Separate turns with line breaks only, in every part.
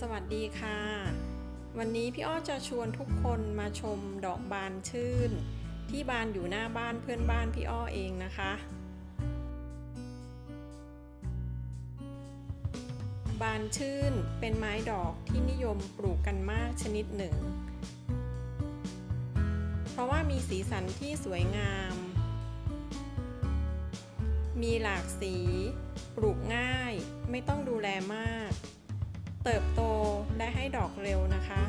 สวัสดีค่ะ วันนี้พี่อ้อจะชวนทุกคนมาชมดอกบานชื่น ที่บานอยู่หน้าบ้านเพื่อนบ้านพี่อ้อเองนะคะ บานชื่นเป็นไม้ดอกที่นิยมปลูกกันมากชนิดหนึ่ง เพราะว่ามีสีสันที่สวยงาม มีหลากสี ปลูกง่าย ไม่ต้องดูแลมาก เติบโตและให้ดอกเร็วนะคะ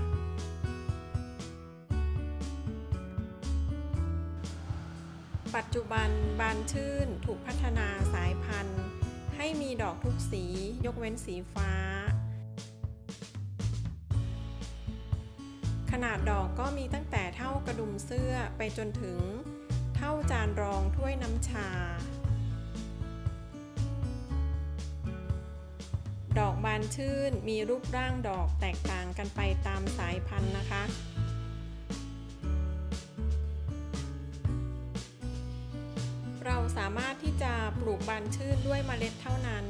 ปัจจุบันบานชื่นถูกพัฒนาสายพันธุ์ ให้มีดอกทุกสียกเว้นสีฟ้า ขนาดดอกก็มีตั้งแต่เท่ากระดุมเสื้อไปจนถึงเท่าจานรอง ดอกบานชื่นมีรูปร่างดอกแตกต่างกันไปตามสายพันธุ์นะคะ เราสามารถที่จะปลูกบานชื่นด้วยเมล็ดเท่านั้น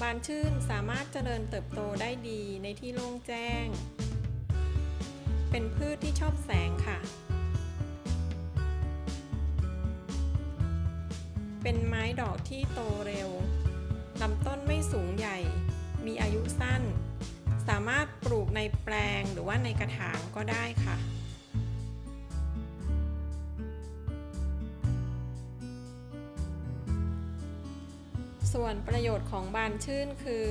บานชื่นสามารถเจริญเติบโตได้ดีในที่โล่งแจ้ง เป็นพืชที่ชอบแสงค่ะเป็นไม้ดอกที่โตเร็ว ลำต้นไม่สูงใหญ่ มีอายุสั้น สามารถปลูกในแปลงหรือว่าในกระถางก็ได้ค่ะส่วนประโยชน์ของบานชื่นคือ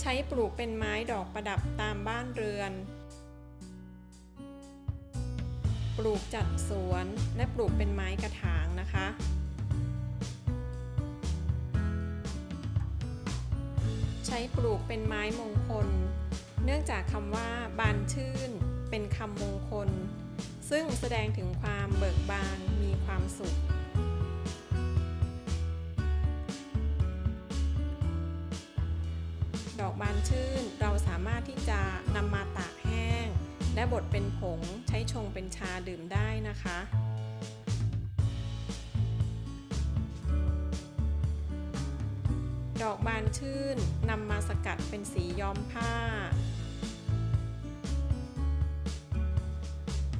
ใช้ปลูกเป็นไม้ดอกประดับตามบ้านเรือน ปลูกจัดสวนและปลูกเป็นไม้กระถางนะคะ ใช้ปลูกเป็นไม้มงคล เนื่องจากคำว่าบานชื่น เป็นคำมงคล ซึ่งแสดงถึงความเบิกบานมีความสุขดอกบานชื่นเราสามารถที่จะนำมาตากแห้ง และบดเป็นผงใช้ชงเป็นชาดื่มได้นะคะ ดอกบานชื่นนำมาสกัดเป็นสีย้อมผ้า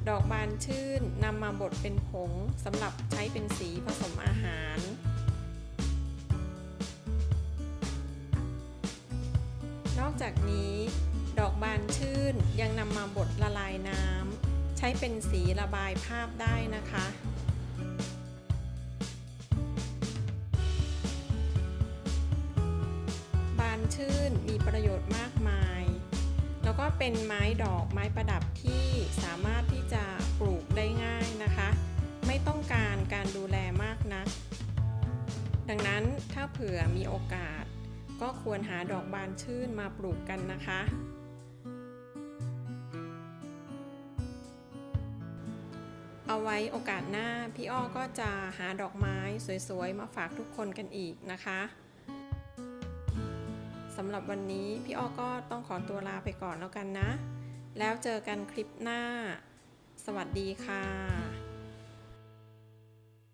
ดอกบานชื่นนำมาบดเป็นผงสำหรับใช้เป็นสีผสมอาหาร นอกจากนี้ดอกบานชื่นยังนำมาบดละลายน้ำใช้เป็นสีระบายภาพได้นะคะ ชื่น มีประโยชน์มากมาย แล้วก็เป็นไม้ดอกไม้ประดับที่สามารถที่จะปลูกได้ง่ายนะคะ ไม่ต้องการการดูแลมากนัก ดังนั้นถ้าเผื่อมีโอกาส ก็ควรหาดอกบานชื่นมาปลูกกันนะคะเอาไว้โอกาสหน้าพี่อ้อก็จะหาดอกไม้สวยๆ มาฝากทุกคนกันอีกนะคะ สำหรับวันนี้พี่อ้อก็ต้องขอตัวลาไปก่อนแล้วกันนะ แล้วเจอกันคลิปหน้า สวัสดีค่ะ